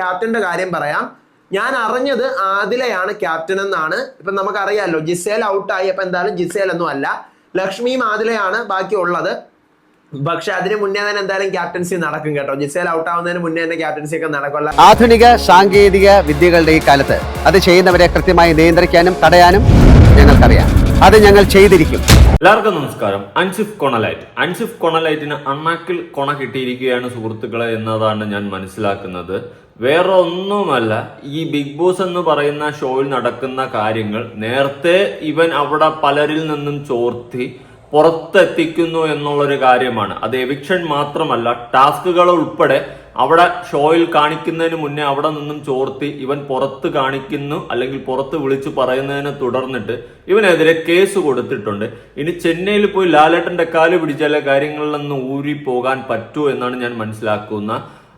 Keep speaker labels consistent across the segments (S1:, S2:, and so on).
S1: ക്യാപ്റ്റന്റെ കാര്യം പറയാം. ഞാൻ അറിഞ്ഞത് ആദിലയാണ് ക്യാപ്റ്റൻ എന്നാണ്. ഇപ്പൊ നമുക്കറിയാമല്ലോ ജിസേൽ ഔട്ടായി അപ്പൊ എന്തായാലും ജിസേൽ ഒന്നും അല്ല. ലക്ഷ്മിയും ആദിലയാണ് ബാക്കിയുള്ളത് പക്ഷെ അതിന് മുന്നേ തന്നെ എന്തായാലും ക്യാപ്റ്റൻസി നടക്കും കേട്ടോ. ജിസേൽ ഔട്ട് ആവുന്നതിന് മുന്നേ തന്നെ ക്യാപ്റ്റൻസി ഒക്കെ നടക്കുള്ള
S2: ആധുനിക സാങ്കേതിക വിദ്യകളുടെ ഈ കാലത്ത് അത് ചെയ്യുന്നവരെ കൃത്യമായി നിയന്ത്രിക്കാനും തടയാനും ഞങ്ങൾക്കറിയാം. അത് ഞങ്ങൾ ചെയ്തിരിക്കും.
S3: എല്ലാവർക്കും നമസ്കാരം. അൻസിഫ് കൊണലൈറ്റ്. അൻസിഫ് കൊണലൈറ്റിന് അണ്ണാക്കിൽ കൊണ കിട്ടിയിരിക്കുകയാണ് സുഹൃത്തുക്കളെ എന്നതാണ് ഞാൻ മനസ്സിലാക്കുന്നത്. വേറെ ഒന്നുമല്ല ഈ ബിഗ് ബോസ് എന്ന് പറയുന്ന ഷോയിൽ നടക്കുന്ന കാര്യങ്ങൾ നേരത്തെ ഇവൻ അവിടെ പലരിൽ നിന്നും ചോർത്തി പുറത്തെത്തിക്കുന്നു എന്നുള്ളൊരു കാര്യമാണ്. അത് എവിക്ഷൻ മാത്രമല്ല ടാസ്കുകൾ ഉൾപ്പെടെ അവിടെ ഷോയിൽ കാണിക്കുന്നതിന് മുന്നേ അവിടെ നിന്നും ചോർത്തി ഇവൻ പുറത്ത് കാണിക്കുന്നു അല്ലെങ്കിൽ പുറത്ത് വിളിച്ചു പറയുന്നതിനെ തുടർന്നിട്ട് ഇവനെതിരെ കേസ് കൊടുത്തിട്ടുണ്ട്. ഇനി ചെന്നൈയിൽ പോയി ലാലേട്ടന്റെ കാൽ പിടിച്ചാലേ കാര്യങ്ങളിൽ നിന്ന് ഊരി പോകാൻ പറ്റൂ എന്നാണ് ഞാൻ മനസ്സിലാക്കുന്ന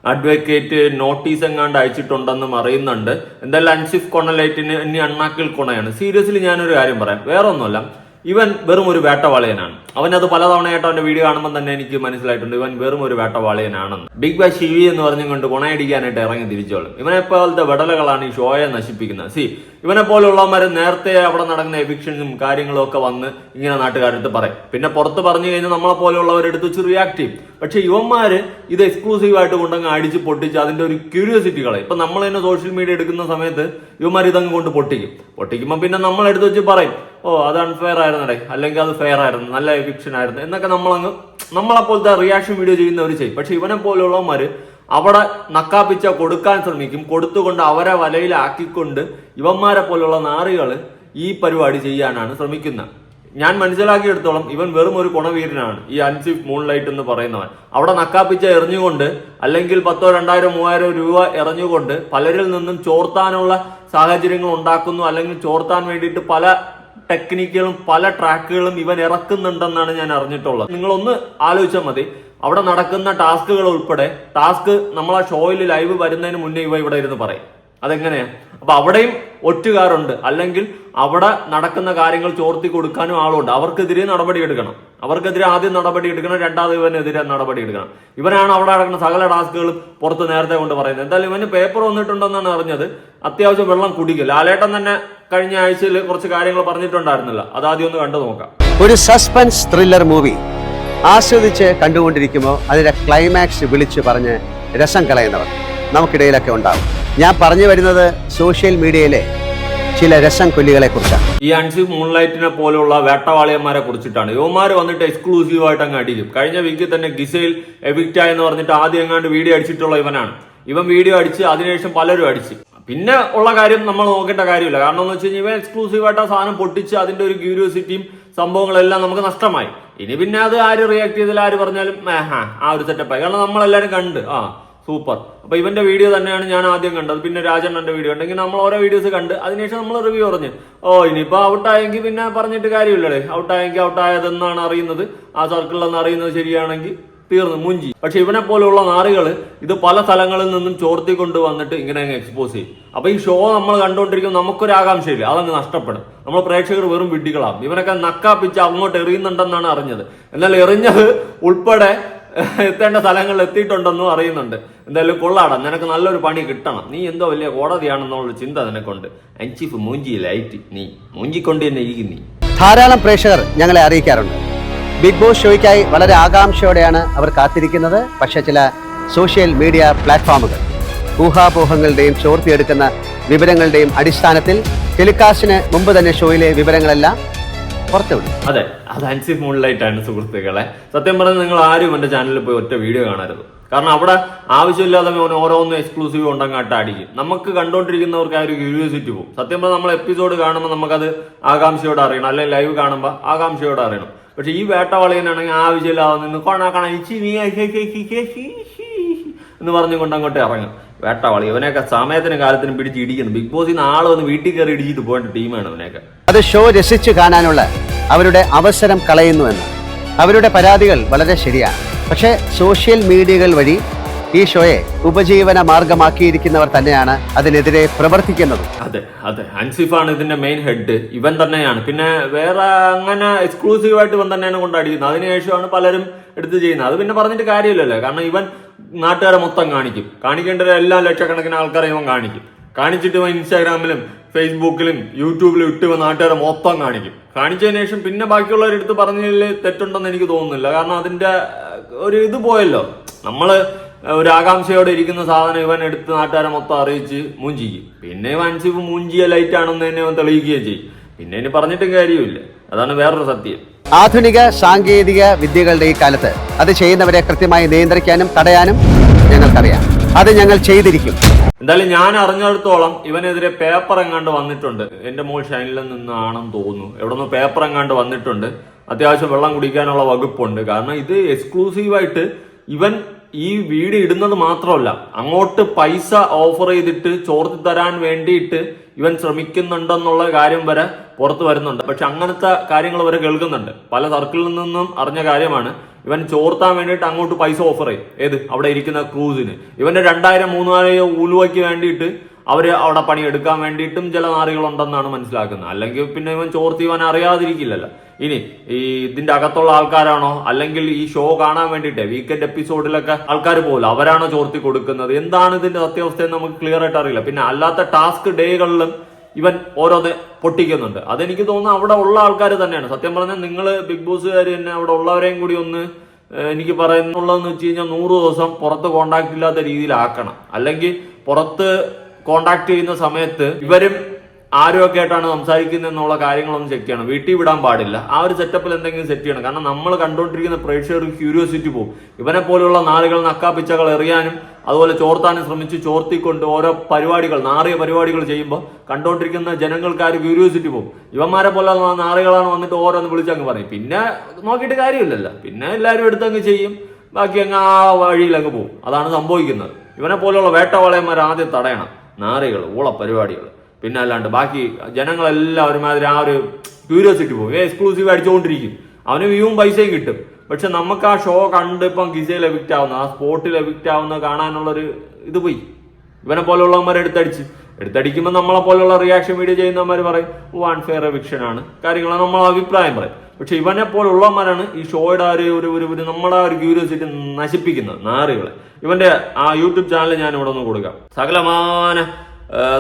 S3: അഡ്വക്കേറ്റ് നോട്ടീസ് എങ്ങാണ്ട് അയച്ചിട്ടുണ്ടെന്നും അറിയുന്നുണ്ട്. എന്തായാലും അൻസിഫ് കൊണലൈറ്റിന് ഇനി അണ്ണാക്കിൽ കൊണയാണ്. സീരിയസ്ലി ഞാനൊരു കാര്യം പറയാം. വേറെ ഒന്നുമല്ല ഇവൻ വെറും ഒരു വേട്ടവാളിയനാണ്. അവനത് പലതവണയായിട്ട് അവന്റെ വീഡിയോ കാണുമ്പോൾ തന്നെ എനിക്ക് മനസ്സിലായിട്ടുണ്ട് ഇവൻ വെറും ഒരു വേട്ടവാളിയനാണെന്ന്. ബിഗ് ബാഷ് ഷിവി എന്ന് പറഞ്ഞുകൊണ്ട് കൊണയടിക്കാനായിട്ട് ഇറങ്ങി തിരിച്ചോളും. ഇവനെ പോലത്തെ വെടലകളാണ് ഈ ഷോയെ നശിപ്പിക്കുന്നത്. സി ഇവനെ പോലുള്ളവന്മാർ നേരത്തെ അവിടെ നടക്കുന്ന എവിക്ഷനും കാര്യങ്ങളും ഒക്കെ വന്ന് ഇങ്ങനെ നാട്ടുകാരെടുത്ത് പറയും. പിന്നെ പുറത്ത് പറഞ്ഞു കഴിഞ്ഞാൽ നമ്മളെ പോലെയുള്ളവരെടുത്ത് വെച്ച് റിയാക്ട് ചെയ്യും. പക്ഷെ ഇവന്മാർ ഇത് എക്സ്ക്ലൂസീവ് ആയിട്ട് കൊണ്ടങ്ങ് അടിച്ച് പൊട്ടിച്ച് അതിന്റെ ഒരു ക്യൂരിയോസിറ്റി കളയും ഇപ്പൊ നമ്മൾ തന്നെ സോഷ്യൽ മീഡിയ എടുക്കുന്ന സമയത്ത് ഇവന്മാർ ഇതങ്ങ് കൊണ്ട് പൊട്ടിക്കും. പൊട്ടിക്കുമ്പോൾ പിന്നെ നമ്മൾ എടുത്ത് വെച്ച് പറയും ഓ അത് അൺഫെയർ ആയിരുന്നടേ. അല്ലെങ്കിൽ അത് ഫെയർ ആയിരുന്നു. നല്ല എവിക്ഷൻ ആയിരുന്നു. എന്നൊക്കെ നമ്മളങ്ങ് നമ്മളെ പോലത്തെ റിയാക്ഷൻ വീഡിയോ ചെയ്യുന്നവർ ചെയ്യും. പക്ഷെ ഇവനെ പോലെയുള്ളവന്മാര് അവിടെ നക്കാപ്പിച്ച കൊടുക്കാൻ ശ്രമിക്കും. കൊടുത്തുകൊണ്ട് അവരെ വലയിലാക്കിക്കൊണ്ട് ഇവന്മാരെ പോലുള്ള നാറികൾ ഈ പരിപാടി ചെയ്യാനാണ് ശ്രമിക്കുന്നത്. ഞാൻ മനസ്സിലാക്കിയെടുത്തോളം ഇവൻ വെറും ഒരു കുണവീരനാണ് ഈ അൻസിഫ് മൂൺലൈറ്റ് എന്ന് പറയുന്നവൻ. അവിടെ നക്കാപ്പിച്ച എറിഞ്ഞുകൊണ്ട് അല്ലെങ്കിൽ പത്തോ രണ്ടായിരം മൂവായിരം രൂപ എറിഞ്ഞുകൊണ്ട് പലരിൽ നിന്നും ചോർത്താനുള്ള സാഹചര്യങ്ങൾ ഉണ്ടാക്കുന്നു. അല്ലെങ്കിൽ ചോർത്താൻ വേണ്ടിയിട്ട് പല ടെക്നിക്കുകളും പല ട്രാക്കുകളും ഇവൻ ഇറക്കുന്നുണ്ടെന്നാണ് ഞാൻ അറിഞ്ഞിട്ടുള്ളത്. നിങ്ങളൊന്ന് ആലോചിച്ചാൽ മതി. അവിടെ നടക്കുന്ന ടാസ്കുകൾ ഉൾപ്പെടെ ടാസ്ക് നമ്മൾ ആ ഷോയിൽ ലൈവ് വരുന്നതിന് മുന്നേ ഇവ ഇവിടെ ഇരുന്ന് പറയും. അതെങ്ങനെയാ? അപ്പൊ അവിടെയും ഒറ്റുകാരുണ്ട്. അല്ലെങ്കിൽ അവിടെ നടക്കുന്ന കാര്യങ്ങൾ ചോർത്തി കൊടുക്കാനും ആളുണ്ട്. അവർക്കെതിരെ നടപടി എടുക്കണം. അവർക്കെതിരെ ആദ്യം നടപടി എടുക്കണം രണ്ടാമത് ഇവനെതിരെ നടപടി എടുക്കണം. ഇവനാണ് അവിടെ നടക്കുന്ന സകല ടാസ്കുകളും പുറത്ത് നേരത്തെ കൊണ്ട് പറയുന്നത്. എന്തായാലും ഇവന് പേപ്പർ വന്നിട്ടുണ്ടെന്നാണ് അറിഞ്ഞത്. അത്യാവശ്യം വെള്ളം കുടിക്കും. ലാലേട്ടൻ തന്നെ കഴിഞ്ഞ ആഴ്ചയിൽ കുറച്ച് കാര്യങ്ങൾ പറഞ്ഞിട്ടുണ്ടായിരുന്നില്ല. അതാദ്യം ഒന്ന് കണ്ടു നോക്കാം.
S2: ഒരു സസ്പെൻസ് ത്രില്ലർ മൂവി. ആസ്വദിച്ച് കണ്ടുകൊണ്ടിരിക്കുമ്പോൾ അതിന്റെ ക്ലൈമാക്സ് വിളിച്ച് പറഞ്ഞ് രസം കളയുന്നവർ നമുക്കിടയിലൊക്കെ ഉണ്ടാവും. ഞാൻ പറഞ്ഞു വരുന്നത് സോഷ്യൽ മീഡിയയിലെ ചില രസം കൊല്ലികളെ കുറിച്ചാണ്
S3: ഈ അൺസി മൂൺലൈറ്റിനെ പോലുള്ള വേട്ടവാളിയന്മാരെ കുറിച്ചിട്ടാണ്. യുവമാർ വന്നിട്ട് എക്സ്ക്ലൂസീവ് ആയിട്ട് അങ്ങ് അടിക്കും. കഴിഞ്ഞ വീക്കിൽ തന്നെ ഗിസൈൽ എവിക്റ്റ എന്ന് പറഞ്ഞിട്ട് ആദ്യം എങ്ങാണ്ട് വീഡിയോ അടിച്ചിട്ടുള്ള ഇവനാണ്. ഇവൻ വീഡിയോ അടിച്ച് അതിനുശേഷം പലരും അടിച്ച്. പിന്നെ ഉള്ള കാര്യം നമ്മൾ നോക്കേണ്ട കാര്യമില്ല. കാരണം എന്ന് വെച്ച് കഴിഞ്ഞാൽ ഇവൻ എക്സ്ക്ലൂസീവ് ആയിട്ട് ആ സാധനം പൊട്ടിച്ച് അതിന്റെ ഒരു ക്യൂരിയോസിറ്റിയും സംഭവങ്ങളെല്ലാം നമുക്ക് നഷ്ടമായി. ഇനി പിന്നെ അത് ആര് റിയാക്ട് ചെയ്താലും ആര് പറഞ്ഞാലും ഹാ ആ ഒരു സെറ്റപ്പായി കാരണം നമ്മളെല്ലാവരും കണ്ട്. ആ സൂപ്പർ അപ്പൊ ഇവന്റെ വീഡിയോ തന്നെയാണ് ഞാൻ ആദ്യം കണ്ടത്. പിന്നെ രാജണ്ണന്റെ വീഡിയോ ഉണ്ടെങ്കിൽ നമ്മൾ ഓരോ വീഡിയോസ് കണ്ട്. അതിനുശേഷം നമ്മൾ റിവ്യൂ പറഞ്ഞു. ഓ ഇനിയിപ്പോ ഔട്ടായെങ്കിൽ പിന്നെ പറഞ്ഞിട്ട് കാര്യമില്ലടേ. ഔട്ടായെങ്കിൽ ഔട്ടായതെന്നാണ് അറിയുന്നത്. ആ സർക്കിളിൽ സർക്കിളിലെന്ന് അറിയുന്നത് ശരിയാണെങ്കിൽ തീർന്നു മുഞ്ചി. പക്ഷെ ഇവനെ പോലുള്ള നാറുകൾ ഇത് പല സ്ഥലങ്ങളിൽ നിന്നും ചോർത്തി കൊണ്ട് വന്നിട്ട് ഇങ്ങനെ അങ്ങ് എക്സ്പോസ് ചെയ്യും. അപ്പൊ ഈ ഷോ നമ്മൾ കണ്ടുകൊണ്ടിരിക്കുമ്പോൾ നമുക്കൊരു ആകാംക്ഷയില്ല. അതങ്ങ് നഷ്ടപ്പെടും. നമ്മൾ പ്രേക്ഷകർ വെറും വിഡ്ഢികളാകും ഇവനൊക്കെ നക്കാപ്പിച്ച് അങ്ങോട്ട് എറിയുന്നുണ്ടെന്നാണ് അറിഞ്ഞത്. എന്നാൽ എറിഞ്ഞത് ഉൾപ്പെടെ എത്തേണ്ട സ്ഥലങ്ങളിൽ എത്തിയിട്ടുണ്ടെന്നും അറിയുന്നുണ്ട്. എന്തായാലും കൊള്ളാടാ. നിനക്ക് നല്ലൊരു പണി കിട്ടണം. നീ എന്തോ വലിയ കോടതിയാണെന്നുള്ള ചിന്ത നിനക്കുണ്ട്. അഞ്ചിഫ് മൂഞ്ചിയിലായിട്ട് നീ. മൂഞ്ചിക്കൊണ്ട് തന്നെ ഇരിക്കും നീ.
S2: ധാരാളം പ്രേക്ഷകർ ഞങ്ങളെ അറിയിക്കാറുണ്ട്. ബിഗ് ബോസ് ഷോയ്ക്കായി വളരെ ആകാംക്ഷയോടെയാണ് അവർ കാത്തിരിക്കുന്നത്. പക്ഷേ ചില സോഷ്യൽ മീഡിയ പ്ലാറ്റ്ഫോമുകൾ ഊഹാപോഹങ്ങളുടെയും ചോർത്തിയെടുക്കുന്ന വിവരങ്ങളുടെയും അടിസ്ഥാനത്തിൽ ടെലികാസ്റ്റിന് മുമ്പ് തന്നെ ഷോയിലെ വിവരങ്ങളെല്ലാം
S3: അതെ അത് അൻസി ആണ് സുഹൃത്തുക്കളെ. സത്യം പറഞ്ഞാൽ നിങ്ങൾ ആരും എന്റെ ചാനലിൽ പോയി ഒറ്റ വീഡിയോ കാണരുത്. കാരണം അവിടെ ആവശ്യമില്ലാതെ മോൻ ഓരോന്നും എക്സ്ക്ലൂസീവ് ഉണ്ടങ്ങാട്ട് അടിക്കും. നമുക്ക് കണ്ടുകൊണ്ടിരിക്കുന്നവർക്ക് ആ ഒരു ക്യൂരിയോസിറ്റി പോകും സത്യം പറഞ്ഞാൽ നമ്മൾ എപ്പിസോഡ് കാണുമ്പോൾ നമുക്കത് ആകാംക്ഷയോടെ അറിയണം. അല്ലെങ്കിൽ ലൈവ് കാണുമ്പോൾ ആകാംക്ഷയോടെ അറിയണം. പക്ഷെ ഈ വേട്ടവളിയനാണെങ്കിൽ ആവശ്യമില്ലാതെ നിന്ന് കൊണക്കണ എന്ന് പറഞ്ഞുകൊണ്ട് അങ്ങോട്ട് ഇറങ്ങും. വേട്ടവളി ഇവനെയൊക്കെ സമയത്തിനും കാലത്തിനും പിടിച്ച് ഇടിക്കുന്നു. ബിഗ് ബോസിൽ നിന്ന് ആൾ വന്ന് വീട്ടിൽ കയറി ഇടിച്ചിട്ട് പോകേണ്ട ടീമാണ് ഇവനെയൊക്കെ.
S2: അത് ഷോ രസിച്ചു കാണാനുള്ള അവരുടെ അവസരം കളയുന്നുവെന്ന്. അവരുടെ പരാതികൾ വളരെ ശരിയാണ്. പക്ഷേ സോഷ്യൽ മീഡിയകൾ വഴി ഈ ഷോയെ ഉപജീവന മാർഗമാക്കിയിരിക്കുന്നവർ തന്നെയാണ് അതിനെതിരെ പ്രവർത്തിക്കുന്നത്.
S3: അതെ അതെ. അൻസിഫാണ് ഇതിന്റെ മെയിൻ ഹെഡ് ഇവൻ തന്നെയാണ്. പിന്നെ വേറെ അങ്ങനെ എക്സ്ക്ലൂസീവ് ആയിട്ട് ഇവൻ തന്നെയാണ് കൊണ്ടാടിക്കുന്നത്. അതിനുശേഷമാണ് പലരും എടുത്ത് ചെയ്യുന്നത്. അത് പിന്നെ പറഞ്ഞിട്ട് കാര്യമില്ലല്ലോ. കാരണം ഇവൻ നാട്ടുകാരെ മൊത്തം കാണിക്കും. കാണിക്കേണ്ട എല്ലാ ലക്ഷക്കണക്കിന് ആൾക്കാരെ ഇവൻ കാണിക്കും. കാണിച്ചിട്ട് ഇവൻ ഇൻസ്റ്റാഗ്രാമിലും ഫേസ്ബുക്കിലും യൂട്യൂബിലും ഇട്ട് നാട്ടുകാരെ മൊത്തം കാണിക്കും. കാണിച്ചതിന് ശേഷം പിന്നെ ബാക്കിയുള്ളവരെടുത്ത് പറഞ്ഞതിൽ തെറ്റുണ്ടെന്ന് എനിക്ക് തോന്നുന്നില്ല. കാരണം അതിന്റെ ഒരു ഇത് പോയല്ലോ. നമ്മൾ ഒരു ആകാംക്ഷയോടെ ഇരിക്കുന്ന സാധനം ഇവൻ എടുത്ത് നാട്ടുകാരെ മൊത്തം അറിയിച്ച് മൂഞ്ചിക്കും. പിന്നെ ഇവൻ അൻസിഫ് മൂഞ്ചിയ ലൈറ്റ് ആണെന്ന് തന്നെ അവൻ തെളിയിക്കുകയും ചെയ്യും. പിന്നെ ഇനി പറഞ്ഞിട്ടും കാര്യമില്ല. അതാണ് വേറൊരു സത്യം.
S2: ആധുനിക സാങ്കേതിക വിദ്യകളുടെ ഈ കാലത്ത് അത് ചെയ്യുന്നവരെ കൃത്യമായി നിയന്ത്രിക്കാനും തടയാനും ഞങ്ങൾക്കറിയാം. അത് ഞങ്ങൾ ചെയ്തിരിക്കും.
S3: എന്തായാലും ഞാൻ അറിഞ്ഞിടത്തോളം ഇവനെതിരെ പേപ്പർ എങ്ങാണ്ട് വന്നിട്ടുണ്ട്. എന്റെ മോൾ ഷൈനിൽ നിന്നാണെന്ന് തോന്നുന്നു. എവിടെ നിന്ന് പേപ്പർ എങ്ങാണ്ട് വന്നിട്ടുണ്ട്. അത്യാവശ്യം വെള്ളം കുടിക്കാനുള്ള വകുപ്പുണ്ട്. കാരണം ഇത് എക്സ്ക്ലൂസീവായിട്ട് ഇവൻ ഈ വീട് ഇടുന്നത് മാത്രമല്ല അങ്ങോട്ട് പൈസ ഓഫർ ചെയ്തിട്ട് ചോർത്തി തരാൻ വേണ്ടിയിട്ട് ഇവൻ ശ്രമിക്കുന്നുണ്ടെന്നുള്ള കാര്യം വരെ പുറത്തു വരുന്നുണ്ട്. പക്ഷെ അങ്ങനത്തെ കാര്യങ്ങൾ വരെ കേൾക്കുന്നുണ്ട്. പല സർക്കിളിൽ നിന്നും അറിഞ്ഞ കാര്യമാണ് ഇവൻ ചോർത്താൻ വേണ്ടിയിട്ട് അങ്ങോട്ട് പൈസ ഓഫർ ചെയ്യും. ഏത്? അവിടെ ഇരിക്കുന്ന ക്രൂസിന് ഇവന്റെ രണ്ടായിരം മൂന്നായിരം ഉലുവയ്ക്ക് വേണ്ടിയിട്ട് അവർ അവിടെ പണിയെടുക്കാൻ വേണ്ടിയിട്ടും ചില നാറികളുണ്ടെന്നാണ് മനസ്സിലാക്കുന്നത്. അല്ലെങ്കിൽ പിന്നെ ഇവൻ ചോർത്തി ഇവൻ അറിയാതിരിക്കില്ലല്ലോ. ഇനി ഈ ഇതിന്റെ അകത്തുള്ള ആൾക്കാരാണോ? അല്ലെങ്കിൽ ഈ ഷോ കാണാൻ വേണ്ടിയിട്ട് വീക്കെൻഡ് എപ്പിസോഡിലൊക്കെ ആൾക്കാർ പോകില്ല അവരാണോ ചോർത്തി കൊടുക്കുന്നത്? എന്താണ് ഇതിന്റെ സത്യാവസ്ഥ എന്ന് നമുക്ക് ക്ലിയർ ആയിട്ട് അറിയില്ല. പിന്നെ അല്ലാത്ത ടാസ്ക് ഡേകളിലും ഇവൻ ഓരോന്ന് പൊട്ടിക്കുന്നുണ്ട്. അതെനിക്ക് തോന്നുന്നു അവിടെ ഉള്ള ആൾക്കാർ തന്നെയാണ്. സത്യം പറഞ്ഞാൽ നിങ്ങൾ ബിഗ് ബോസുകാർ തന്നെ അവിടെ ഉള്ളവരെയും കൂടി ഒന്ന് എനിക്ക് പറയുന്നുള്ളതെന്ന് വെച്ച് കഴിഞ്ഞാൽ നൂറ് ദിവസം പുറത്ത് കോണ്ടാക്ട് ഇല്ലാത്ത രീതിയിലാക്കണം. അല്ലെങ്കിൽ പുറത്ത് കോണ്ടാക്ട് ചെയ്യുന്ന സമയത്ത് ഇവരും ആരുമൊക്കെ ആയിട്ടാണ് സംസാരിക്കുന്നത് എന്നുള്ള കാര്യങ്ങളൊന്നും ചെക്ക് ചെയ്യണം. വീട്ടിൽ വിടാൻ പാടില്ല. ആ ഒരു സെറ്റപ്പിൽ എന്തെങ്കിലും സെറ്റ് ചെയ്യണം. കാരണം നമ്മൾ കണ്ടുകൊണ്ടിരിക്കുന്ന പ്രേക്ഷകർക്ക് ക്യൂരിയോസിറ്റി പോകും ഇവനെ പോലെയുള്ള നാളുകൾ നക്കാപ്പിച്ചകൾ എറിയാനും അതുപോലെ ചോർത്താനും ശ്രമിച്ച് ചോർത്തിക്കൊണ്ട് ഓരോ പരിപാടികൾ നാറിയ പരിപാടികൾ ചെയ്യുമ്പോൾ കണ്ടുകൊണ്ടിരിക്കുന്ന ജനങ്ങൾക്ക് ആ ഒരു ക്യൂരിയോസിറ്റി പോകും ഇവന്മാരെ പോലെ നാറികളാണ് വന്നിട്ട് ഓരോന്ന് വിളിച്ചങ്ങ് പറയും. പിന്നെ നോക്കിയിട്ട് കാര്യമില്ലല്ലോ. പിന്നെ എല്ലാവരും എടുത്തങ്ങ് ചെയ്യും. ബാക്കി അങ്ങ് ആ വഴിയിൽ അങ്ങ് പോകും അതാണ് സംഭവിക്കുന്നത്. ഇവനെ പോലെയുള്ള വേട്ടവാളയന്മാർ ആദ്യം തടയണം. നാറികൾ ഊള പരിപാടികൾ പിന്നെ അല്ലാണ്ട് ബാക്കി ജനങ്ങളെല്ലാം ഒരുമാതിരി ആ ഒരു ക്യൂരിയോസിറ്റി പോകും എക്സ്ക്ലൂസീവ് അടിച്ചുകൊണ്ടിരിക്കും അവന് വ്യൂവും പൈസയും കിട്ടും. പക്ഷെ നമുക്ക് ആ ഷോ കണ്ട് ഇപ്പം ഗിസയിൽ എവിക്റ്റ് ആവുന്ന ആ സ്പോട്ടിൽ എവിക്റ്റ് ആവുന്ന കാണാനുള്ളൊരു ഇത് പോയി. ഇവനെ പോലെയുള്ളവന്മാരെ എടുത്തടിച്ച്. എടുത്തടിക്കുമ്പോൾ നമ്മളെ പോലെയുള്ള റിയാക്ഷൻ വീഡിയോ ചെയ്യുന്നവന്മാർ പറയും വൺ അൺഫെയർ എവിക്ഷൻ ആണ്. കാര്യങ്ങൾ നമ്മൾ അഭിപ്രായം പറയും. പക്ഷെ ഇവനെ പോലുള്ളവന്മാരാണ് ഈ ഷോയുടെ ആ ഒരു ഒരു ഒരു നമ്മുടെ ഒരു ക്യൂരിയോസിറ്റി നശിപ്പിക്കുന്നത് നാറികളെ. ഇവന്റെ ആ യൂട്യൂബ് ചാനൽ ഞാൻ ഇവിടെ ഒന്ന് കൊടുക്കാം. സകലമാന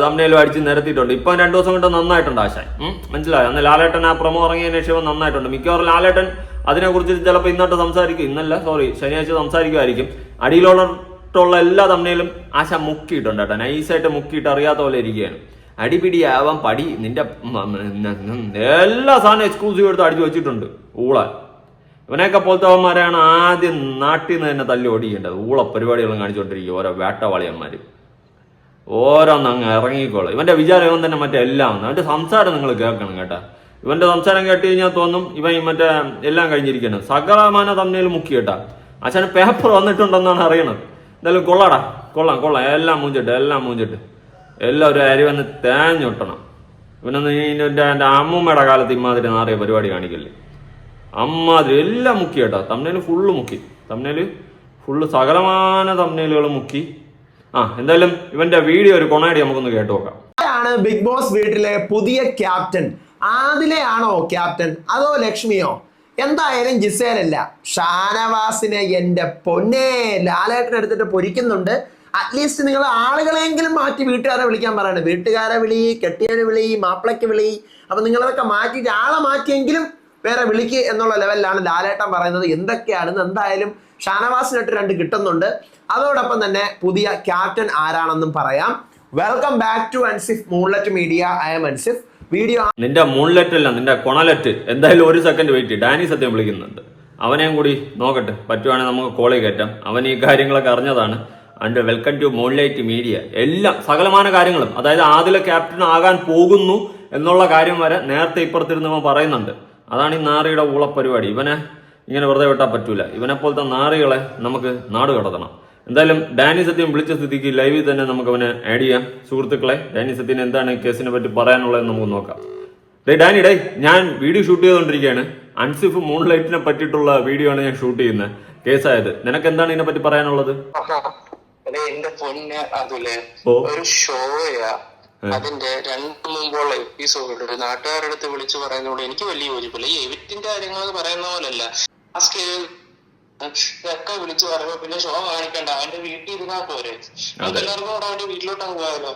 S3: തമ്മിലും അടിച്ച് നിരത്തിയിട്ടുണ്ട്. ഇപ്പം രണ്ടു ദിവസം കൊണ്ട് നന്നായിട്ടുണ്ട് ആശാൻ. മനസ്സിലായോ? അന്ന് ലാലേട്ടൻ ആ പ്രമോ ഇറങ്ങിയതിന് ശേഷം നന്നായിട്ടുണ്ട്. മിക്കവാറും ലാലേട്ടൻ അതിനെക്കുറിച്ച് ചിലപ്പോൾ ഇന്നോട്ട് സംസാരിക്കും. ഇന്നല്ല സോറി ശനിയാഴ്ച സംസാരിക്കുമായിരിക്കും. അടിയിലോട്ടുള്ള എല്ലാ തമ്മിലും ആശ മുക്കിയിട്ടുണ്ട് കേട്ടോ. നൈസായിട്ട് മുക്കിയിട്ട് അറിയാത്ത പോലെ ഇരിക്കുകയാണ്. അടിപിടിയാവാൻ പടി നിന്റെ എല്ലാ സാധനം എക്സ്ക്ലൂസീവ് എടുത്ത് അടിച്ചു വെച്ചിട്ടുണ്ട് ഊളാൻ ഇവനെയൊക്കെ പോലത്തവന്മാരാണ് ആദ്യം നാട്ടിൽ നിന്ന് തന്നെ തല്ലി ഓടിക്കേണ്ടത്. ഊള പരിപാടികളും കാണിച്ചുകൊണ്ടിരിക്കും ഓരോ വേട്ടവാളിയന്മാർ ഓരോന്ന് അങ്ങ് ഇറങ്ങിക്കോളും. ഇവന്റെ വിചാരം ഇവൻ തന്നെ മറ്റേ എല്ലാം. അവന്റെ സംസാരം നിങ്ങൾ കേൾക്കണം കേട്ടാ. ഇവന്റെ സംസാരം കേട്ട് കഴിഞ്ഞാൽ തോന്നും ഇവൻ മറ്റേ എല്ലാം കഴിഞ്ഞിരിക്കണം സകലമാന തമ്മിൽ മുക്കി കേട്ടാ. അച്ഛന് പേപ്പർ വന്നിട്ടുണ്ടെന്നാണ് അറിയണത്. എന്തായാലും കൊള്ളാടാ. കൊള്ളാം കൊള്ളാം. എല്ലാം മൂഞ്ചിട്ട് എല്ലാം മൂഞ്ചിട്ട്. എല്ലാം ഒരു അരി വന്ന് തേഞ്ഞൊട്ടണം ഇവനൊന്ന് എന്റെ എന്റെ അമ്മൂമ്മയുടെ കാലത്ത് ഇമാതിരി നാറിയ പരിപാടി കാണിക്കല്ലേ? അമ്മാതിരി എല്ലാം മുക്കി കേട്ടോ. തമ്മിൽ ഫുള്ള് മുക്കി. തമ്മിൽ ഫുള്ള് സകലമാന തമ്മിലുകൾ മുക്കി. ആ എന്തായാലും ഇവന്റെ വീഡിയോ ഒരു കൊണാടി നമുക്കൊന്ന് കേട്ടു നോക്കാം.
S1: ആരാണ് ബിഗ് ബോസ് വീട്ടിലെ പുതിയ ക്യാപ്റ്റൻ? ആദിലയാണോ ക്യാപ്റ്റൻ? അതോ ലക്ഷ്മിയോ? എന്തായാലും ജിസേലല്ല ഷാനവാസിനെ എന്റെ പൊന്നെ ലാലേട്ടൻ എടുത്തിട്ട് പൊരിക്കുന്നുണ്ട്. അറ്റ്ലീസ്റ്റ് നിങ്ങൾ ആളുകളെങ്കിലും മാറ്റി വീട്ടുകാരെ വിളിക്കാൻ പറയണം. വീട്ടുകാരെ വിളി കെട്ടിയനെ വിളി മാപ്പിളയ്ക്ക് വിളി. അപ്പം നിങ്ങളതൊക്കെ മാറ്റിയിട്ട് ആളെ മാറ്റിയെങ്കിലും വേറെ വിളിക്ക് എന്നുള്ള ലെവലിലാണ് ലാലേട്ടൻ പറയുന്നത്. എന്തൊക്കെയാണെന്ന് എന്തായാലും ഷാനവാസിനൊട്ട് രണ്ട് കിട്ടുന്നുണ്ട്. അതോടൊപ്പം തന്നെ പുതിയ ക്യാപ്റ്റൻ ആരാണെന്നും പറയാം. Welcome back to Ansif Moonlight Media I'm Ansif video
S3: നിന്റെ മൂൺലെറ്റ് അല്ല നിന്റെ കൊണലെറ്റ് എന്തായാലും ഒരു സെക്കൻഡ് വെയിറ്റ് ഡാനി സത്യം വിളിക്കുന്നുണ്ട്. അവനെയും കൂടി നോക്കട്ടെ. പറ്റുവാണെങ്കിൽ നമുക്ക് കോളേജ് കയറ്റാം. അവൻ ഈ കാര്യങ്ങളൊക്കെ അറിഞ്ഞതാണ്. And welcome to Moonlight Media എല്ലാം സകലമാന കാര്യങ്ങളും അതായത് ആദ്യ ക്യാപ്റ്റൻ ആകാൻ പോകുന്നു എന്നുള്ള കാര്യം വരെ നേരത്തെ ഇപ്പുറത്തിരുന്നവൻ പറയുന്നുണ്ട്. അതാണ് ഈ നാറിയുടെ ഊളപ്പരിപാടി. ഇവനെ ഇങ്ങനെ വെറുതെ വിട്ടാൽ പറ്റൂല. ഇവനെ പോലത്തെ നാറികളെ നമുക്ക് നാട് കടത്തണം. എന്തായാലും ഡാനി സത്യം വിളിച്ച സ്ഥിതിക്ക് ലൈവിൽ തന്നെ നമുക്ക് അവനെ ആഡ് ചെയ്യാം. സുഹൃത്തുക്കളെ ഡാനി സത്യന് എന്താണ് കേസിനെ പറ്റി പറയാനുള്ളതെന്ന് നമുക്ക് നോക്കാം. ഡേ ഡാനി ഡേ ഞാൻ വീഡിയോ ഷൂട്ട് ചെയ്തുകൊണ്ടിരിക്കുകയാണ് അൻസിഫ് മൂൺ ലൈറ്റിനെ പറ്റിയിട്ടുള്ള വീഡിയോ ആണ് ഞാൻ ഷൂട്ട് ചെയ്യുന്നത്. കേസായത്. നിനക്ക് എന്താണ് ഇതിനെ പറ്റി പറയാനുള്ളത്
S4: എന്റെ പൊന്ന്
S3: അതിൽ
S4: ഒരു ഷോയാ. അതിന്റെ രണ്ട് മുമ്പുള്ള എപ്പിസോഡ് ഒരു നാട്ടുകാരുടെ അടുത്ത് വിളിച്ചു പറയുന്നതോട് എനിക്ക് വലിയ യോജിപ്പില്ല. ഈ എവിറ്റിന്റെ കാര്യങ്ങൾ പറയുന്ന പോലല്ല. ലാസ്റ്റ് ഇതൊക്കെ വിളിച്ചു പറയുമ്പോ പിന്നെ ഷോ കാണിക്കണ്ട. അവന്റെ വീട്ടിൽ ഇരുന്നാ പോരെ. നമുക്ക് എല്ലാവർക്കും കൂടെ അവന്റെ വീട്ടിലോട്ട് അങ്ങ് പോയാലോ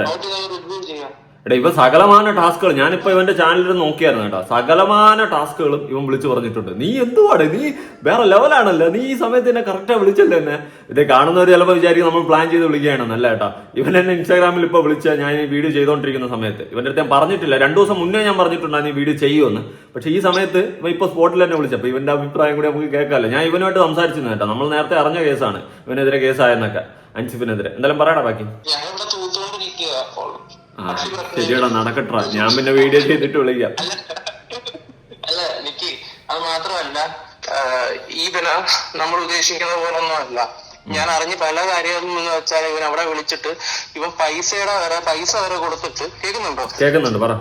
S4: നമുക്ക് റിവ്യൂ ചെയ്യാം.
S3: എടാ ഇവ സകലമാന ടാസ്കുകൾ ഞാനിപ്പോ ഇവന്റെ ചാനലിൽ നോക്കിയായിരുന്നു കേട്ടോ. സകലമാന ടാസ്കുകളും ഇവൻ വിളിച്ചു പറഞ്ഞിട്ടുണ്ട്. നീ എന്തുവാട്? നീ വേറെ ലെവലാണല്ലോ നീ ഈ സമയത്ത് എന്നെ കറക്റ്റാ വിളിച്ചല്ലേ എന്നെ? ഇത് കാണുന്നവർ ചിലപ്പോൾ വിചാരിക്കും നമ്മൾ പ്ലാൻ ചെയ്ത് വിളിക്കുകയാണെന്നല്ല കേട്ടോ. ഇവൻ എന്നെ ഇൻസ്റ്റാഗ്രാമിൽ ഇപ്പൊ വിളിച്ച ഞാൻ ഈ വീഡിയോ ചെയ്തുകൊണ്ടിരിക്കുന്ന സമയത്ത്. ഇവന്റെ അടുത്ത് പറഞ്ഞിട്ടില്ല. രണ്ടു ദിവസം മുന്നേ ഞാൻ പറഞ്ഞിട്ടുണ്ടായിരുന്നു നീ വീഡിയോ ചെയ്യുമെന്ന്. പക്ഷെ ഈ സമയത്ത് ഇവ ഇപ്പൊ സ്പോട്ടിൽ തന്നെ വിളിച്ചപ്പോൾ ഇവന്റെ അഭിപ്രായം കൂടി നമുക്ക് കേൾക്കാമല്ലോ. ഞാൻ ഇവനുമായിട്ട് സംസാരിച്ചിരുന്നു കേട്ടോ. നമ്മൾ നേരത്തെ അറിഞ്ഞ കേസാണ്. ഇവനെതിരെ കേസായെന്നൊക്കെ. അൻസിഫിനെതിരെ. എന്തായാലും പറയടാ ബാക്കി. ആ ശരിയടാ നടക്കട്ടാ ഞാൻ പിന്നെ വീഡിയോ ചെയ്തിട്ട് വിളിക്കാം.
S4: അല്ല നിക്ക് അത് മാത്രമല്ല ഈ പിന്നെ നമ്മൾ ഉദ്ദേശിക്കുന്ന പോലെ ഒന്നും അല്ല ഞാൻ അറിഞ്ഞ പല കാര്യങ്ങളും എന്ന് വെച്ചാൽ ഇവൻ അവിടെ വിളിച്ചിട്ട് ഇവൻ പൈസയുടെ വരെ പൈസ വരെ കൊടുത്തിട്ട് കേൾക്കുന്നുണ്ടോ?
S3: കേൾക്കുന്നുണ്ട് പറ.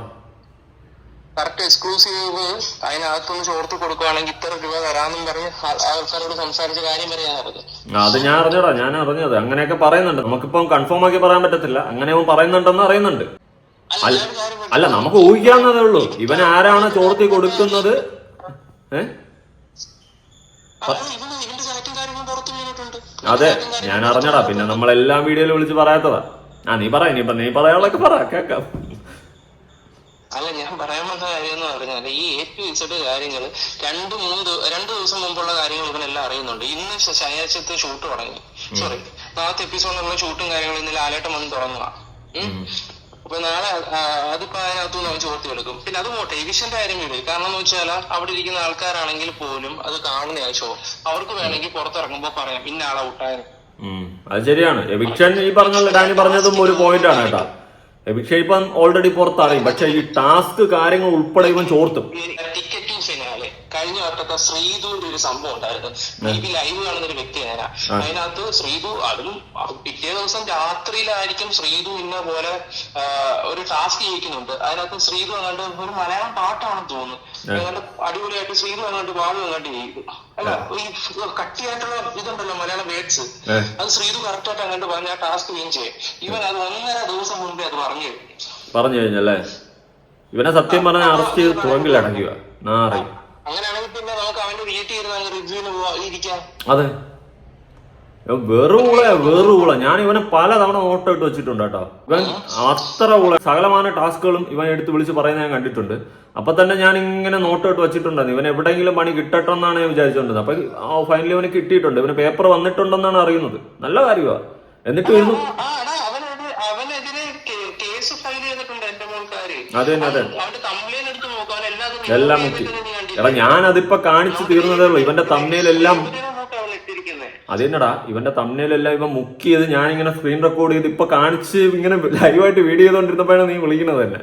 S4: കറക്റ്റ് എക്സ്ക്ലൂസീവ് അതിനകത്തുനിന്ന് ചോർത്ത് കൊടുക്കുകയാണെങ്കിൽ ഇത്ര രൂപ തരാമെന്നും പറഞ്ഞ് ആൾക്കാരോട് സംസാരിച്ച കാര്യം വരെ ഞാൻ അറിഞ്ഞു.
S3: അത് ഞാൻ അറിഞ്ഞടാ ഞാൻ അറിഞ്ഞത്. അങ്ങനെയൊക്കെ പറയുന്നുണ്ട്. നമുക്കിപ്പം കൺഫേം ആക്കി പറയാൻ പറ്റത്തില്ല. അങ്ങനെ പറയുന്നുണ്ടെന്ന് അറിയുന്നുണ്ട്.
S4: അല്ല
S3: നമുക്ക് ഊഹിക്കാവുന്നതേ ഉള്ളൂ. ഇവൻ ആരാണ് ചോർത്തി കൊടുക്കുന്നത്? അതെ ഞാൻ അറിഞ്ഞടാ പിന്നെ നമ്മളെല്ലാം വീഡിയോയിൽ വിളിച്ച് പറയാത്തതാ. ആ നീ പറ ഇനിയിപ്പൊ നീ പറയാനുള്ളൊക്കെ പറ. കേക്കാം.
S4: അല്ല ഞാൻ പറയാൻ വന്ന കാര്യം എന്ന് പറഞ്ഞാൽ ഈ എ ടു ഇസഡ് കാര്യങ്ങൾ രണ്ട് മൂന്ന് രണ്ട് ദിവസം മുമ്പുള്ള കാര്യങ്ങൾ ഇവനെല്ലാം അറിയുന്നുണ്ട്. ഇന്ന് ശനിയാഴ്ചത്തെ ഷൂട്ട് തുടങ്ങി. സോറി നാളത്തെ എപ്പിസോഡിലുള്ള ഷൂട്ടും കാര്യങ്ങളും ഇന്ന് ലാലേട്ടം വന്ന് തുടങ്ങുക അപ്പൊ നാളെ അതിപ്പോ അതിനകത്തു നിന്ന് അവൻ ചോർത്തി എടുക്കും. പിന്നെ അത് പോട്ടെ എവിഷന്റെ കാര്യം വരും. കാരണം എന്ന് വെച്ചാൽ അവിടെ ഇരിക്കുന്ന ആൾക്കാരാണെങ്കിൽ പോലും അത് കാണുന്ന ഷോ അവർക്ക് വേണമെങ്കിൽ പുറത്തിറങ്ങുമ്പോ പറയാം ഇന്ന ആളെ
S3: ഔട്ടായ അത് ശരിയാണ്. എവിക്ഷൻ ഈ പറഞ്ഞ ഡാനി പറഞ്ഞതും ഒരു പോയിന്റ് ആണ് കേട്ടാ. എവിക്ഷൻ ഇപ്പം ഓൾറെഡി പുറത്തറിയും പക്ഷെ ഈ ടാസ്ക് കാര്യങ്ങൾ ഉൾപ്പെടെ ഇവൻ ചോർത്തും.
S4: കഴിഞ്ഞ വട്ടത്തെ ശ്രീധുവിന്റെ ഒരു സംഭവം ഉണ്ടായിരുന്നു. മേ ബി ലൈവ് കാണുന്ന ഒരു വ്യക്തി ഞാനാ അതിനകത്ത് ശ്രീധു അതും പിറ്റേ ദിവസം രാത്രിയിലായിരിക്കും ശ്രീധു ഇന്ന പോലെ ഒരു ടാസ്ക് ചെയ്യിക്കുന്നുണ്ട്. അതിനകത്ത് ശ്രീധു അങ്ങാണ്ട് ഒരു മലയാളം പാട്ടാണെന്ന് തോന്നുന്നു. അങ്ങോട്ട് അടിപൊളിയായിട്ട് ശ്രീധു അങ്ങാണ്ട് പാടും അങ്ങോട്ട് ചെയ്തു അല്ല ഈ കട്ടിയായിട്ടുള്ള ഇതുണ്ടല്ലോ മലയാളം വേർഡ്സ്. അത് ശ്രീധു കറക്റ്റ് ആയിട്ട് അങ്ങോട്ട് പറഞ്ഞ ആ ടാസ്ക് ചെയ്യും ചെയ്യും. ഇവൻ അത് ഒന്നര ദിവസം മുമ്പേ അത് പറഞ്ഞു
S3: പറഞ്ഞു കഴിഞ്ഞല്ലേ? ഇവനെ സത്യം പറഞ്ഞാൽ അറസ്റ്റ് ചെയ്ത് തുറങ്കിൽ അടയ്ക്കുക നാറി.
S4: പിന്നെ നമുക്ക് അവന്റെ വീട്ടിൽ ഇരുന്ന് റിവ്യൂവിന് ഇരിക്കാം.
S3: അതെ. ഇവൻ വെറും ഊള ഞാൻ ഇവനെ പല തവണ ഓട്ടോ ഇട്ട് വെച്ചിട്ടുണ്ട് കേട്ടോ ഇവൻ അത്ര ഉള്ള സകലമാന ടാസ്കുകളും ഇവൻ എടുത്ത് വിളിച്ച് പറയുന്നത് ഞാൻ കണ്ടിട്ടുണ്ട്. അപ്പൊ തന്നെ ഞാൻ ഇങ്ങനെ നോട്ടോ ഇട്ട് വെച്ചിട്ടുണ്ടായിരുന്നു. ഇവൻ എവിടെയെങ്കിലും പണി കിട്ടട്ടെ എന്നാണ് ഞാൻ വിചാരിച്ചോണ്ടത് അപ്പൊ ഫൈനലി ഇവന് കിട്ടിയിട്ടുണ്ട്. ഇവന് പേപ്പർ വന്നിട്ടുണ്ടെന്നാണ് അറിയുന്നത്. നല്ല കാര്യമാ എന്നിട്ട്
S4: മോൾക്കാര്.
S3: അതെ അതെ എല്ലാം മുക്കി എടാ ഞാൻ അതിപ്പോ കാണിച്ചു തീർന്നതേ ഉള്ളൂ. ഇവന്റെ തമ്മയിലെല്ലാം അതെന്നടാ ഇവന്റെ തമ്മയിലെല്ലാം ഇവൻ മുക്കിയത് ഇങ്ങനെ സ്ക്രീൻ റെക്കോർഡ് ചെയ്ത് ഇപ്പൊ കാണിച്ച് ഇങ്ങനെ ലൈവായിട്ട് വീഡിയോ ചെയ്തോണ്ടിരുന്നപ്പോഴാണ് നീ വിളിക്കുന്നത് തന്നെ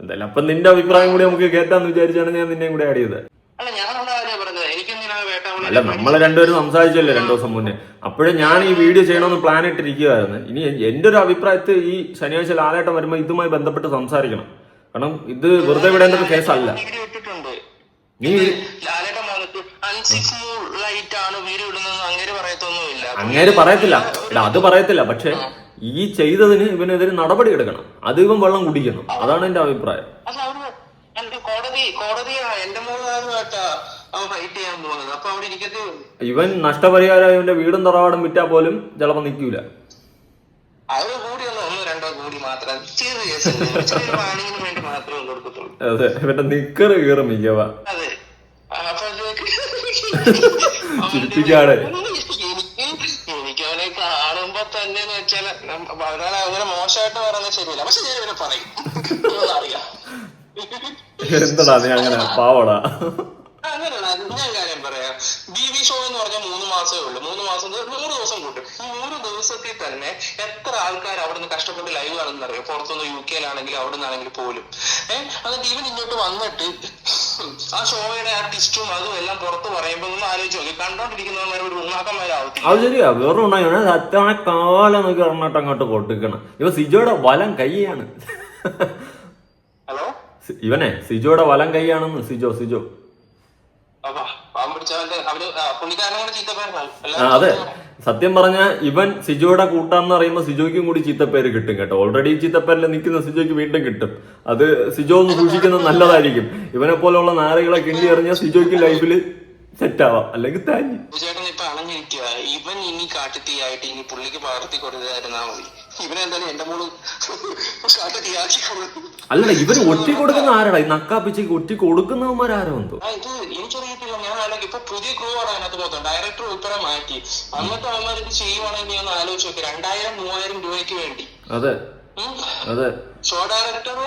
S3: എന്തായാലും അപ്പൊ നിന്റെ അഭിപ്രായം കൂടി നമുക്ക് കേട്ടാന്ന് വിചാരിച്ചാണ് ഞാൻ നിന്നെയും കൂടെ ആഡ് ചെയ്തത്.
S4: അല്ല
S3: നമ്മൾ രണ്ടുപേരും സംസാരിച്ചല്ലേ രണ്ടു ദിവസം മുന്നേ? അപ്പോഴും ഞാൻ ഈ വീഡിയോ ചെയ്യണമെന്ന് പ്ലാൻ ഇട്ടിരിക്കുകയായിരുന്നു. ഇനി എന്റെ ഒരു അഭിപ്രായത്തിൽ ഈ ശനിയാഴ്ച ലാലേട്ടം വരുമ്പോൾ ഇതുമായി ബന്ധപ്പെട്ട് സംസാരിക്കണം. കാരണം ഇത് വെറുതെ വിടേണ്ട ഒരു കേസല്ല
S4: ലാലേട്ടൻ വന്നിട്ട് അൺസിക്സ് ലൈറ്റ് ആണ് വീട് ഇടുന്നത് പറയത്തൊന്നുമില്ല.
S3: അങ്ങേര് പറയത്തില്ല. എടാ അത് പറയത്തില്ല. പക്ഷെ ഈ ചെയ്തതിന് ഇവനെതിരെ നടപടി എടുക്കണം. അത് ഇവൻ വെള്ളം കുടിക്കണം അതാണ് എന്റെ അഭിപ്രായം.
S4: കോടതി എന്റെ ഫൈറ്റ് ചെയ്യാൻ പോകുന്നത്. അപ്പൊ അവിടെ ഇരിക്കത്തേ.
S3: ഇവൻ നഷ്ടപരിഹാരം ഇവന്റെ വീടും തറവാടും വിറ്റാ പോലും ചിലപ്പോ നിൽക്കൂല
S4: അവർ കൂടി കൂടി മാത്രം ചെറിയ കേസ് ചെറിയ വാണിങ്ങിന് വേണ്ടി മാത്രമേ കൊടുക്കത്തുള്ളൂ
S3: അതെ ഇവന്റെ നിക്കറ് കീറും മിക്കവ
S4: അതെ. അപ്പൊ
S3: ചിരിപ്പിക്കാതെ.
S4: എനിക്ക് എനിക്ക് അവനെ കാണുമ്പോ തന്നെ വെച്ചാൽ ഒരാളെ അങ്ങനെ മോശമായിട്ട് പറയുന്നത് ശരിയല്ല. പക്ഷെ ഞാൻ ഇവനെ പറയും. ഇതൊന്നും അറിയാം.
S3: എന്താടാ നീ അങ്ങനെ? പാവടാ
S4: അങ്ങനെയല്ല ഞാൻ കാര്യം പറയാം ഷോ എന്ന് പറഞ്ഞാൽ മൂന്ന് മാസമേ ഉള്ളൂ. മൂന്ന് മാസം നൂറ് ദിവസം കൂട്ടും. ഈ നൂറ് ദിവസത്തിൽ തന്നെ എത്ര ആൾക്കാർ അവിടുന്ന് കഷ്ടപ്പെട്ട് ലൈവ് കാണുന്ന അറിയാം? പുറത്തുനിന്ന് യു കെയിലാണെങ്കിൽ അവിടെ നിന്നാണെങ്കിൽ പോലും. ഏഹ് എന്നിട്ട് ഇവൻ ഇങ്ങോട്ട് വന്നിട്ട് ആ ഷോയുടെ ആ ടിസ്റ്റും അതും എല്ലാം പുറത്ത് പറയുമ്പോൾ ഒന്ന് ആലോചിച്ച് നോക്കി. കണ്ടോണ്ടിരിക്കുന്നവന്മാർ ഒരു ഉണ്ണാക്കന്മാരാവത്തില്ല.
S3: അത് ശരിയാ. വേറെ ഉണ്ടായി സത്യാണ് കാലം നോക്കി അങ്ങോട്ട് പൊട്ടിക്കണം. ഇവ സിജോയുടെ വലം കൈയാണ്.
S4: ഹലോ?
S3: ഇവനെ സിജോയുടെ വലം കൈയാണെന്ന് സിജോ സിജോ
S4: അപ്പൊ പാവം പിടിച്ചവന്റെ അവർ ആ, പുള്ളിക്കാരനെ കൂടെ ചീത്ത പേരാണ്
S3: ആ അതെ. സത്യം പറഞ്ഞ ഇവൻ സിജോയുടെ കൂട്ടാന്ന് പറയുമ്പോൾ സിജോയ്ക്കും കൂടി ചീത്തപ്പേര് കിട്ടും കേട്ടോ. ഓൾറെഡി ചീത്തപ്പേരിൽ നിൽക്കുന്ന സിജോയ്ക്ക് വീണ്ടും കിട്ടും. അത് സിജോ ഒന്ന് സൂക്ഷിക്കുന്നത് നല്ലതായിരിക്കും. ഇവനെ പോലെയുള്ള നാരകളെ കിണ്ടി എറിഞ്ഞാൽ സിജോയ്ക്ക് ലൈഫിൽ സെറ്റാവാം. അല്ലെങ്കിൽ താഞ്ഞ്
S4: ചേട്ടൻ ഇപ്പൊ അണഞ്ഞിരിക്കുക ഇവൻ ഇനി കാട്ടുതീയായിട്ട് ഇനി പുള്ളിക്ക് പകർത്തി കൊടുത്തായിരുന്നാ മതി. ഇവനെന്തായാലും എന്റെ മോൾ കാട്ടുതീയാക്കി കൊടുക്കും.
S3: അല്ലടാ ഇവർ ഒട്ടി കൊടുക്കുന്ന ആരാടാ? ഈ നക്കാപ്പിച്ചേക്ക് ഒട്ടി കൊടുക്കുന്നവന്മാരാരോ എന്തോ?
S4: ആ, ഇത് എനിക്കറിയത്തില്ല. ഞാൻ ആലോചിക്കും ഇപ്പൊ പുതിയ ക്രൂ ആണ് അതിനകത്ത് മൊത്തം ഡയറക്ടർ ഉൾപ്പെടെ മാറ്റി. അന്നത്തെ അവന്മാർ ഇത് ചെയ്യുവാണെങ്കിൽ നീ ഒന്ന് ആലോചിച്ച് നോക്കി. രണ്ടായിരം മൂവായിരം രൂപയ്ക്ക് വേണ്ടി.
S3: അതെ. അതെ.
S4: ഷോ ഡയറക്ടർ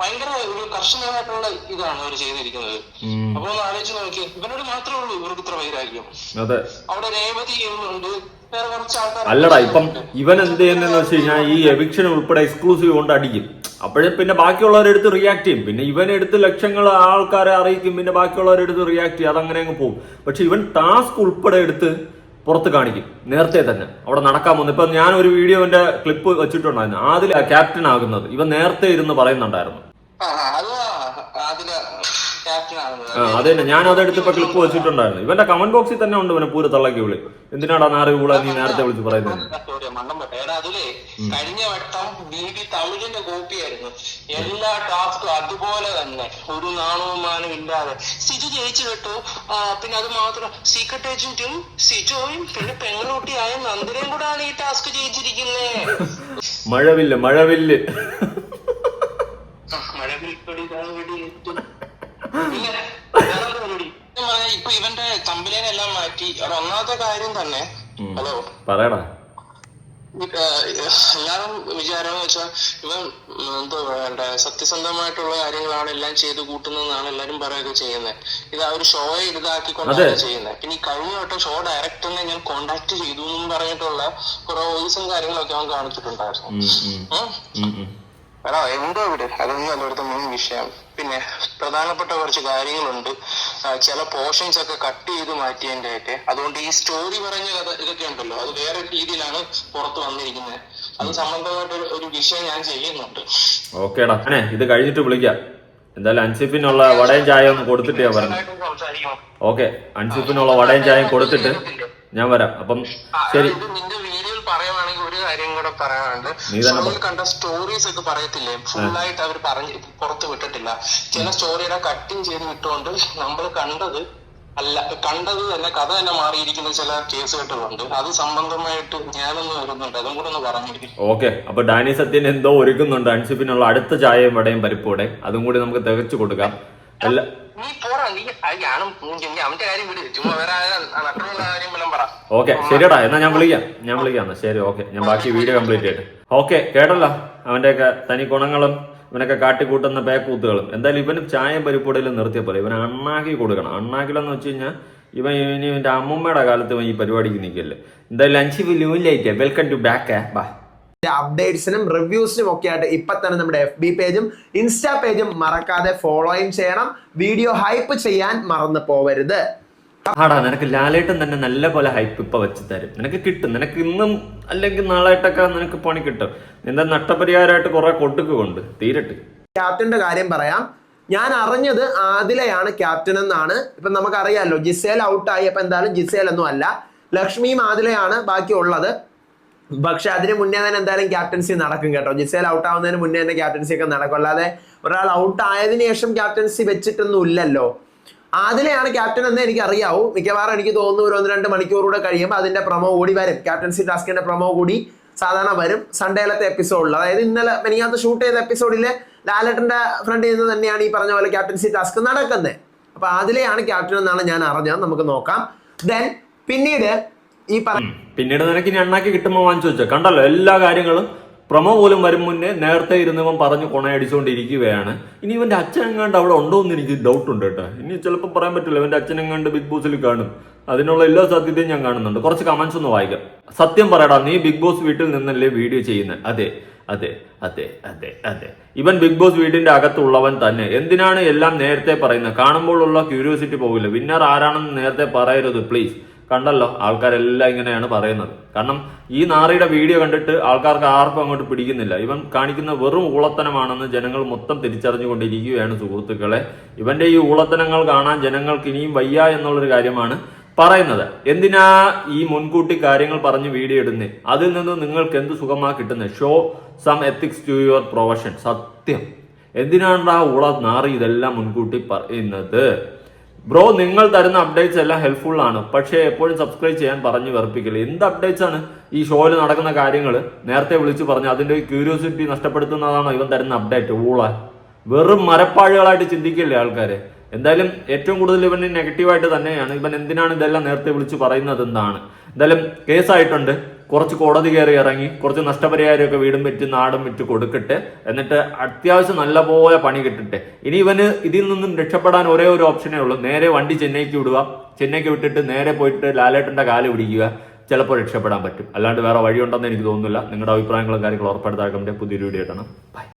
S4: ഭയങ്കര ഒരു കർശനമായിട്ടുള്ള ഇതാണ് അവർ ചെയ്തിരിക്കുന്നത്. അപ്പൊ ഒന്ന് ആലോചിച്ച് നോക്കി ഇവനോട് മാത്രമേ ഉള്ളൂ ഇവർക്ക് ഇത്ര വൈരാഗ്യം. അവിടെ രേവതി ആൾക്കാർ
S3: അല്ലടാ ഇപ്പം ഇവൻ എന്ത് ചെയ്യുന്നതെന്ന് വെച്ച് കഴിഞ്ഞാൽ ഈ എവിക്ഷൻ ഉൾപ്പെടെ എക്സ്ക്ലൂസീവ് കൊണ്ട് അടിക്കും. അപ്പോഴേ പിന്നെ ബാക്കിയുള്ളവരെടുത്ത് റിയാക്ട് ചെയ്യും. പിന്നെ ഇവൻ എടുത്ത് ലക്ഷങ്ങൾ ആൾക്കാരെ അറിയിക്കും പിന്നെ ബാക്കിയുള്ളവരെടുത്ത് റിയാക്ട് ചെയ്യും. അതങ്ങനെ അങ്ങ് പോകും. പക്ഷെ ഇവൻ ടാസ്ക് ഉൾപ്പെടെ എടുത്ത് പുറത്ത് കാണിക്കും. നേരത്തെ തന്നെ. അവിടെ നടക്കാൻ പോകുന്നു. ഇപ്പൊ ഞാൻ ഒരു വീഡിയോന്റെ ക്ലിപ്പ് വെച്ചിട്ടുണ്ടായിരുന്നു. അതിൽ ക്യാപ്റ്റൻ ആകുന്നത്. ഇവൻ നേരത്തെ ഇരുന്ന് പറയുന്നുണ്ടായിരുന്നു.
S4: ആ, അത്
S3: തന്നെ. ഞാൻ അതെടുത്ത് ഇപ്പൊ ക്ലിപ്പ് വെച്ചിട്ടുണ്ടായിരുന്നു. ഇവന്റെ കമന്റ് ബോക്സിൽ തന്നെ ഉണ്ട് ഇവനെ പൂര തള്ളക്കി വിളി. എന്തിനാടാ നാറി വിളാ നീ നേരത്തെ വിളിച്ച് പറയുന്നത്
S4: അതിലേ കഴിഞ്ഞ വട്ടം ബി ബി തമിഴിന്റെ കോപ്പി ആയിരുന്നു. എല്ലാ ടാസ്കും അതുപോലെ തന്നെ. ഒരു നാണവും മാനവും ഇല്ലാതെ. സിജു ജയിച്ചു കേട്ടു പിന്നെ അത് മാത്രം. സീക്രട്ട് ഏജന്റും സിജോയും പിന്നെ പെങ്ങളൂട്ടിയായ നന്ദനയും കൂടാണ് ഈ ടാസ്ക് ജയിച്ചിരിക്കുന്നേ.
S3: മഴവില്ല് മഴവില്ല്.
S4: ആ, ഇപ്പൊ ഇവന്റെ തമ്പിലേനെല്ലാം മാറ്റി. ഒന്നാമത്തെ കാര്യം തന്നെ ഹലോ.
S3: പറയടാ.
S4: എല്ലാരും വിചാരം വെച്ചാ വെച്ചാൽ ഇവൻ എന്തോ വേണ്ട സത്യസന്ധമായിട്ടുള്ള കാര്യങ്ങളാണ് എല്ലാം ചെയ്ത് കൂട്ടുന്നതെന്നാണ് എല്ലാരും പറയുകയൊക്കെ ചെയ്യുന്നത്. ഇത് ആ ഒരു ഷോയെ ഇതാക്കിക്കൊണ്ടാണ് ചെയ്യുന്നത്. പിന്നെ ഈ കഴിഞ്ഞ വട്ടം ഷോ ഡയറക്ടറിനെ ഞാൻ കോണ്ടാക്ട് ചെയ്തു എന്നും പറഞ്ഞിട്ടുള്ള കുറെ വോയിസും കാര്യങ്ങളൊക്കെ അവൻ കാണിച്ചിട്ടുണ്ടായിരുന്നു. എടാ എന്തോ ഇവിടെ അതൊന്നും അല്ല ഇവിടുത്തെ മെയിൻ വിഷയം പിന്നെ പ്രധാനപ്പെട്ട കുറച്ച് കാര്യങ്ങളുണ്ട് ചില പോർഷൻസ് ഒക്കെ കട്ട് ചെയ്ത് മാറ്റിയതിന്റെ ഒക്കെ അതുകൊണ്ട് ഈ സ്റ്റോറി പറഞ്ഞ കഥ ഇതൊക്കെ ഉണ്ടല്ലോ അത് വേറെ രീതിയിലാണ് പുറത്ത് വന്നിരിക്കുന്നത് അത് സംബന്ധമായിട്ട് ഒരു- വിഷയം ഞാൻ ചെയ്യുന്നുണ്ട്
S3: ഓക്കേടാ ഇത് കഴിഞ്ഞിട്ട് വിളിക്കാം എന്തായാലും അൻസിഫിനുള്ള വടയും ചായ ഒന്ന് കൊടുത്തിട്ട് ഞാൻ പറഞ്ഞു ഓക്കെ അൻസിഫിനുള്ള വടയും ചായയും കൊടുത്തിട്ട് ഞാൻ വരാം അപ്പം ശരി
S4: ഇത് നിന്റെ വീഡിയോയിൽ പറയുവാണെങ്കിൽ ഒരു കാര്യം കൂടെ പറയാനുണ്ട് നമ്മൾ കണ്ട സ്റ്റോറീസ് ഒക്കെ പറയത്തില്ലേ? ആയിട്ട് അവർ പറഞ്ഞ് പുറത്ത് വിട്ടിട്ടില്ല. ചില സ്റ്റോറിയുടെ കട്ടിങ് ചെയ്ത് വിട്ടുകൊണ്ട് നമ്മൾ കണ്ടത് അല്ല കണ്ടത് തന്നെ കഥ തന്നെ മാറിയിരിക്കുന്ന ചില കേസ് കെട്ടുകളുണ്ട് അത് സംബന്ധമായിട്ട് ഞാനൊന്ന് വരുന്നുണ്ട്. അതും കൂടെ ഒന്ന് പറഞ്ഞിരിക്കും.
S3: ഓക്കെ. അപ്പൊ ഡാനി സത്യൻ എന്തോ ഒരുക്കുന്നുണ്ട്. അൻസിഫിനുള്ള അടുത്ത ചായയും വടയും പരിപ്പോടെ അതും കൂടി നമുക്ക് തികച്ചു കൊടുക്കാം.
S4: നീ പോടാ നീ അവന്റെ കാര്യം വിട്. ചുമ്മാ വേറെ നട്ടുള്ള കാര്യം വല്ലതും പറ.
S3: ഓക്കെ ശരിയടാ എന്നാ ഞാൻ വിളിക്കാം. ഞാൻ വിളിക്കാം എന്നാ ശരി ഓക്കെ. ഞാൻ ബാക്കി വീഡിയോ കംപ്ലീറ്റ് ചെയ്യട്ടെ. ഓക്കെ കേട്ടല്ലോ. അവന്റെയൊക്കെ തനി ഗുണങ്ങളും ഇവനൊക്കെ കാട്ടിക്കൂട്ടുന്ന പേക്കൂത്തുകളും. എന്തായാലും ഇവന് ചായയും പരിപ്പൊടിയിലും നിർത്തിയ പോലെ ഇവൻ അണ്ണാക്കി കൊടുക്കണം. അണ്ണാക്കിലെന്ന് വെച്ച് കഴിഞ്ഞാൽ ഇവൻ ഇനി ഇവന്റെ അമ്മൂമ്മയുടെ കാലത്ത് ഇവൻ ഈ പരിപാടിക്ക് നിൽക്കല്ലേ എന്തായാലും അഞ്ച് ലൂലായിട്ടേ വെൽക്കം ടു ബാക്ക് ബാ
S1: അപ്ഡേറ്റ്സിനും റിവ്യൂസിനും ഒക്കെ ആയിട്ട് ഇപ്പൊ തന്നെ നമ്മുടെ എഫ് ബി പേജും ഇൻസ്റ്റാ പേജും മറക്കാതെ ഫോളോയും ചെയ്യണം. വീഡിയോ ഹൈപ്പ് ചെയ്യാൻ മറന്നു പോവരുത്.
S3: ആടാ നിനക്ക് ലാലേട്ടൻ തന്നെ നല്ല പോലെ ഹൈപ്പ് ഇപ്പൊ വെച്ച് തരും. നിനക്ക് കിട്ടും. നിനക്ക് ഇന്നും അല്ലെങ്കിൽ നാളായിട്ടൊക്കെ നിനക്ക് പണി കിട്ടും. നിന്റെ നഷ്ടപരിഹാരമായിട്ട് കുറെ കൊടുക്കുകൊണ്ട് തീരട്ട്.
S1: ക്യാപ്റ്റന്റെ കാര്യം പറയാം. ഞാൻ അറിഞ്ഞത് ആദിലയാണ് ക്യാപ്റ്റൻ എന്നാണ്. ഇപ്പൊ നമുക്കറിയാലോ ജിസേൽ ഔട്ടായി അപ്പൊ എന്തായാലും ജിസേൽ ഒന്നും അല്ല. ലക്ഷ്മിയും ആദിലയാണ് ബാക്കിയുള്ളത്. പക്ഷെ അതിന് മുന്നേ തന്നെ എന്തായാലും ക്യാപ്റ്റൻസി നടക്കും കേട്ടോ. ജിസേൽ ഔട്ട് ആവുന്നതിന് മുന്നേ തന്നെ ക്യാപ്റ്റൻസി ഒക്കെ നടക്കും. അല്ലാതെ ഒരാൾ ഔട്ട് ആയതിനു ശേഷം ക്യാപ്റ്റൻസി വെച്ചിട്ടൊന്നും ഇല്ലല്ലോ ആദിലയാണ് ക്യാപ്റ്റൻ എന്ന് എനിക്ക് അറിയാവൂ മിക്കവാറും എനിക്ക് തോന്നുന്നു ഒരു ഒന്ന് രണ്ട് മണിക്കൂർ കൂടെ കഴിയുമ്പോൾ അതിന്റെ പ്രമോ കൂടി വരും. ക്യാപ്റ്റൻസി ടാസ്കിന്റെ പ്രമോ കൂടി സാധാരണ വരും സൺഡേയിലത്തെ എപ്പിസോഡിൽ അതായത് ഇന്നലെ മെനിങ്ങാത്ത ഷൂട്ട് ചെയ്ത എപ്പിസോഡിലെ ലാലേട്ടന്റെ ഫ്രണ്ടിൽ നിന്ന് തന്നെയാണ് ഈ പറഞ്ഞ പോലെ ക്യാപ്റ്റൻസി ടാസ്ക് നടക്കുന്നത് അപ്പൊ അതിലെയാണ് ക്യാപ്റ്റൻ എന്നാണ് ഞാൻ അറിഞ്ഞത്. നമുക്ക് നോക്കാം. ദെൻ പിന്നീട് ഈ
S3: പിന്നീട് നിനക്ക് ഇനി എണ്ണാക്കി കിട്ടുമ്പോൾ വാങ്ങിച്ചു വെച്ചോ. കണ്ടല്ലോ എല്ലാ കാര്യങ്ങളും പ്രൊമോ പോലും വരും മുന്നേ നേരത്തെ ഇരുന്നവൻ പറഞ്ഞു കൊണയടിച്ചുകൊണ്ടിരിക്കുകയാണ് ഇനി ഇവന്റെ അച്ഛൻ എങ്ങാണ്ട് അവിടെ ഉണ്ടോ എന്ന് എനിക്ക് ഡൗട്ട് ഉണ്ട് കേട്ടോ. ഇനി ചിലപ്പോൾ പറയാൻ പറ്റില്ല. ഇവന്റെ അച്ഛൻ എങ്ങാണ്ട് ബിഗ് ബോസിൽ കാണും. അതിനുള്ള എല്ലാ സാധ്യതയും ഞാൻ കാണുന്നുണ്ട്. കുറച്ച് കമന്റ്സ് ഒന്ന് വായിക്കാം. സത്യം പറയടാ നീ ബിഗ് ബോസ് വീട്ടിൽ നിന്നല്ലേ വീഡിയോ ചെയ്യുന്നത് അതെ അതെ അതെ അതെ അതെ. ഇവൻ ബിഗ് ബോസ് വീടിന്റെ അകത്തുള്ളവൻ തന്നെ. എന്തിനാണ് എല്ലാം നേരത്തെ പറയുന്നത് കാണുമ്പോഴുള്ള ക്യൂരിയോസിറ്റി പോകില്ല വിന്നർ ആരാണെന്ന് നേരത്തെ പറയരുത് പ്ലീസ് കണ്ടല്ലോ ആൾക്കാരെല്ലാം ഇങ്ങനെയാണ് പറയുന്നത്. കാരണം ഈ നാറിയുടെ വീഡിയോ കണ്ടിട്ട് ആൾക്കാർക്ക് ആർക്കും അങ്ങോട്ട് പിടിക്കുന്നില്ല. ഇവൻ കാണിക്കുന്ന വെറും ഊളത്തനമാണെന്ന് ജനങ്ങൾ മൊത്തം തിരിച്ചറിഞ്ഞുകൊണ്ടിരിക്കുകയാണ് സുഹൃത്തുക്കളെ. ഇവന്റെ ഈ ഊളത്തനങ്ങൾ കാണാൻ ജനങ്ങൾക്ക് ഇനിയും വയ്യ എന്നുള്ളൊരു കാര്യമാണ് പറയുന്നത്. എന്തിനാ ഈ മുൻകൂട്ടി കാര്യങ്ങൾ പറഞ്ഞ് വീഡിയോ ഇടുന്നത് അതിൽ നിന്ന് നിങ്ങൾക്ക് എന്ത് സുഖമാ കിട്ടുന്നത് show some ethics to your profession സത്യം. എന്തിനാണ് ആ ഉള നാറി ഇതെല്ലാം മുൻകൂട്ടി പറയുന്നത്? ബ്രോ നിങ്ങൾ തരുന്ന അപ്ഡേറ്റ്സ് എല്ലാം ഹെൽപ്ഫുൾ ആണ്. പക്ഷേ എപ്പോഴും സബ്സ്ക്രൈബ് ചെയ്യാൻ പറഞ്ഞു വെറുപ്പിക്കില്ല എന്ത് അപ്ഡേറ്റ്സ് ആണ് ഈ ഷോയിൽ നടക്കുന്ന കാര്യങ്ങൾ നേരത്തെ വിളിച്ചു പറഞ്ഞു അതിന്റെ ക്യൂരിയോസിറ്റി നഷ്ടപ്പെടുത്തുന്നതാണോ ഇവൻ തരുന്ന അപ്ഡേറ്റ് ഊള. വെറും മരപ്പാഴുകളായിട്ട് ചിന്തിക്കില്ലേ ആൾക്കാരെ? എന്തായാലും ഏറ്റവും കൂടുതൽ ഇവന് നെഗറ്റീവായിട്ട് തന്നെയാണ്. ഇവൻ എന്തിനാണ് ഇതെല്ലാം നേരത്തെ വിളിച്ച് പറയുന്നത് എന്താണ്? എന്തായാലും കേസായിട്ടുണ്ട് കുറച്ച് കോടതി കയറി ഇറങ്ങി കുറച്ച് നഷ്ടപരിഹാരമൊക്കെ വീടും വെച്ച് നാടും വിറ്റ് കൊടുക്കട്ടെ. എന്നിട്ട് അത്യാവശ്യം നല്ലപോലെ പണി കിട്ടട്ടെ. ഇനി ഇവന് ഇതിൽ നിന്നും രക്ഷപ്പെടാൻ ഒരേ ഒരു ഓപ്ഷനേ ഉള്ളൂ നേരെ വണ്ടി ചെന്നൈക്ക് വിടുക. ചെന്നൈക്ക് വിട്ടിട്ട് നേരെ പോയിട്ട് ലാലേട്ടന്റെ കാൽ പിടിക്കുക. ചിലപ്പോൾ രക്ഷപ്പെടാൻ പറ്റും. അല്ലാണ്ട് വേറെ വഴിയുണ്ടെന്ന് എനിക്ക് തോന്നുന്നില്ല. നിങ്ങളുടെ അഭിപ്രായങ്ങളും കാര്യങ്ങളും ഉറപ്പെടുത്താക്കേണ്ട പുതിയൊരു വീഡിയോ ഇടണം ബൈ